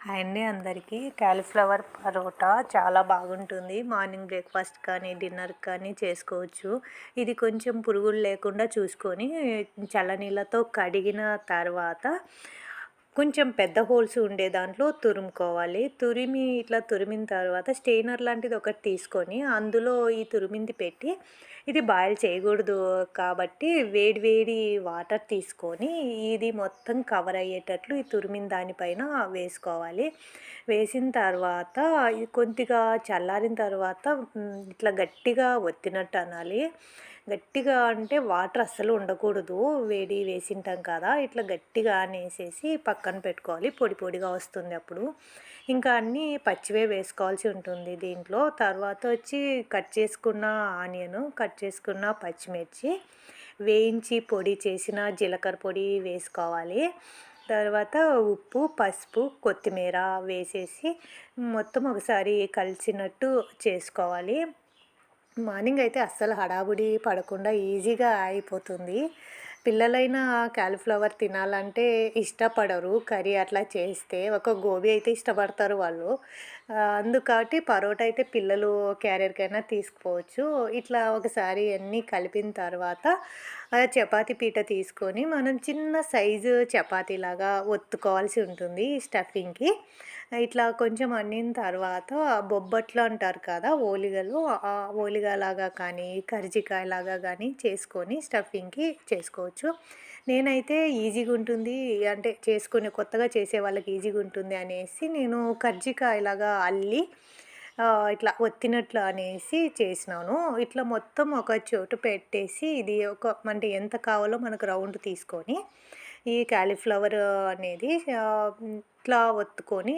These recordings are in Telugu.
హాయ్ అండి అందరికీ. క్యాలీఫ్లవర్ పరోటా చాలా బాగుంటుంది. మార్నింగ్ బ్రేక్ఫాస్ట్ కానీ డిన్నర్ కానీ చేసుకోవచ్చు. ఇది కొంచెం పురుగులు లేకుండా చూసుకొని చల్లనీళ్ళతో కడిగిన తర్వాత కొంచెం పెద్ద హోల్స్ ఉండే దాంట్లో తురుముకోవాలి. తురిమి ఇట్లా తురిమిన తర్వాత స్టెయినర్ లాంటిది ఒకటి తీసుకొని అందులో ఈ తురిమింది పెట్టి ఇది బాయిల్ చేయకూడదు కాబట్టి వేడి వేడి వాటర్ తీసుకొని ఇది మొత్తం కవర్ అయ్యేటట్లు ఈ తురిమిన దానిపైన వేసుకోవాలి. వేసిన తర్వాత కొద్దిగా చల్లారిన తర్వాత ఇట్లా గట్టిగా ఒత్తినట్టు అనాలి. గట్టిగా అంటే వాటర్ అస్సలు ఉండకూడదు. వేడి వేసింటాం కదా ఇట్లా గట్టిగా అనేసేసి పక్కన పెట్టుకోవాలి. పొడి పొడిగా వస్తుంది అప్పుడు. ఇంకా అన్నీ పచ్చివే వేసుకోవాల్సి ఉంటుంది దీంట్లో. తర్వాత వచ్చి కట్ చేసుకున్న ఆనియన్ కట్ చేసుకున్న పచ్చిమిర్చి వేయించి పొడి చేసిన జీలకర్ర పొడి వేసుకోవాలి. తర్వాత ఉప్పు పసుపు కొత్తిమీర వేసేసి మొత్తం ఒకసారి కలిసినట్టు చేసుకోవాలి. మార్నింగ్ అయితే అస్సలు హడావుడి పడకుండా ఈజీగా అయిపోతుంది. పిల్లలైనా క్యాలీఫ్లవర్ తినాలంటే ఇష్టపడరు. కర్రీ అట్లా చేస్తే ఒక గోబీ అయితే ఇష్టపడతారు వాళ్ళు. అందుకటి పరోటా అయితే పిల్లలు క్యారియర్కైనా తీసుకుపోవచ్చు ఇట్లా ఒకసారి అన్నీ కలిపిన తర్వాత చపాతి పీట తీసుకొని మనం చిన్న సైజు చపాతీలాగా ఒత్తుకోవాల్సి ఉంటుంది స్టఫింగ్కి. ఇట్లా కొంచెం అన్నిన తర్వాత బొబ్బట్లు అంటారు కదా ఓలిగలు ఆ ఓలిగలాగా కానీ కర్జికాయలాగా కానీ చేసుకొని స్టఫింగ్కి చేసుకోవచ్చు. నేనైతే ఈజీగా ఉంటుంది అంటే చేసుకునే కొత్తగా చేసే వాళ్ళకి ఈజీగా ఉంటుంది అనేసి నేను కర్జికాయలాగా అల్లి ఇట్లా ఒత్తినట్లు అనేసి చేసినాను. ఇట్లా మొత్తం ఒక చోటు పెట్టేసి ఇది ఒక అంటే ఎంత కావాలో మనకు రౌండ్ తీసుకొని ఈ క్యాలీఫ్లవర్ అనేది ఇట్లా ఒత్తుకొని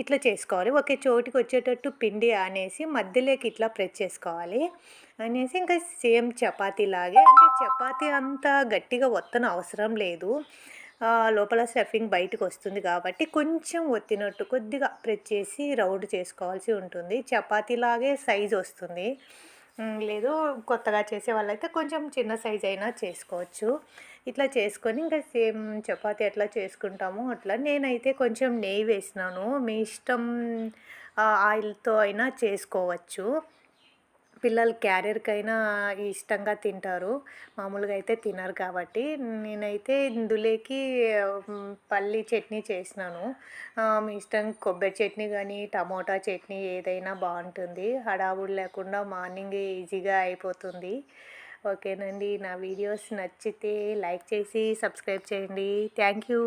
ఇట్లా చేసుకోవాలి. ఒకే చోటికి వచ్చేటట్టు పిండి అనేసి మధ్యలోకి ఇట్లా ప్రెస్ చేసుకోవాలి. అనేసి ఇంకా సేమ్ చపాతీ లాగే అంటే చపాతీ అంత గట్టిగా ఒత్తన అవసరం లేదు. లోపల స్టఫింగ్ బయటకు వస్తుంది కాబట్టి కొంచెం ఒత్తినట్టు కొద్దిగా ప్రెస్ చేసి రౌండ్ చేసుకోవాల్సి ఉంటుంది. చపాతీలాగే సైజ్ వస్తుంది. లేదు కొత్తగా చేసే వాళ్ళైతే కొంచెం చిన్న సైజ్ అయినా చేసుకోవచ్చు. ఇట్లా చేసుకొని ఇంకా సేమ్ చపాతి ఎట్లా చేసుకుంటామో. అట్లా నేనైతే కొంచెం నెయ్యి వేసినాను. మీ ఇష్టం ఆయిల్తో అయినా చేసుకోవచ్చు. పిల్లలు క్యారియర్కైనా ఇష్టంగా తింటారు. మామూలుగా అయితే తినరు కాబట్టి. నేనైతే ఇందులోకి పల్లి చట్నీ చేసినాను. మీ ఇష్టం కొబ్బరి చట్నీ కానీ టమోటా చట్నీ ఏదైనా బాగుంటుంది. హడావుడి లేకుండా మార్నింగ్ ఈజీగా అయిపోతుంది. ఓకేనండి. నా వీడియోస్ నచ్చితే లైక్ చేసి సబ్స్క్రైబ్ చేయండి. Thank you.